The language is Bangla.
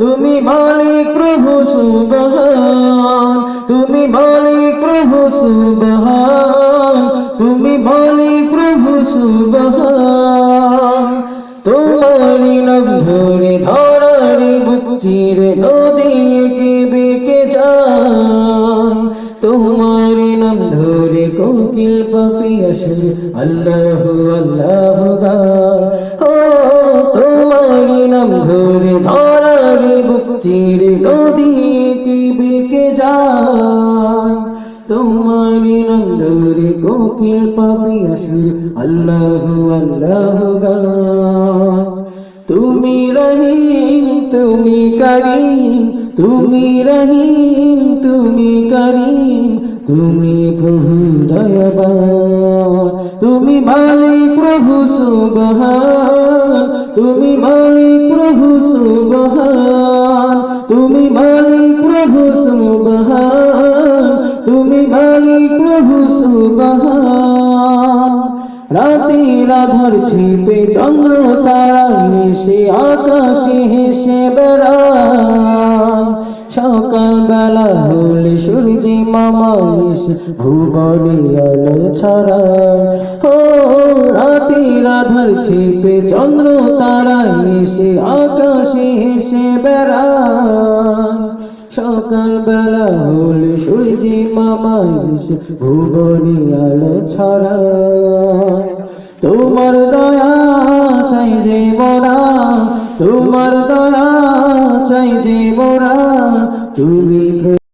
তুমি মালিক প্রভু সুবহান, তুমি মালিক প্রভু সুবহান, তুমি মালিক প্রভু সুবহান। তোমারি নাম ধরে ধরারে বুক চিরে নদী কে বেকে যায়? তোমারি নাম ধরে কোকিল পাখি আসে, আল্লাহ আল্লাহ গায় বুক নদী কি বিকে যায়। তোমারি নন্দরে কোকিল পাখি আসে আল্লাহ আল্লাহ তুমি রহিম, তুমি করিম, তুমি রহিম, তুমি করিম তুমি প্রভু তুমি মালিক প্রভু সুবহান, তুমি মালিক প্রভু সুবহান, তুমি মালিক প্রভু সুবহান, তুমি মালিক প্রভু সুবহান। রাতে আধার ছিপে চন্দ্র তারা এসে আকাশে হেসে বেড়ায়। বেলা হলে সূর্যি মামা এসে ভুবনে আলো ছড়া। ও রাতের আধার ছিপে চন্দ্র তারা এসে আকাশে হেসে বেড়ায় সকাল বেলা হলে সূর্যি মামা এসে ভুবনে আলো ছড়ায় তোমার দয়া চাই যে মোরা, তোমার দয়া চাই যে মোরা। তুমি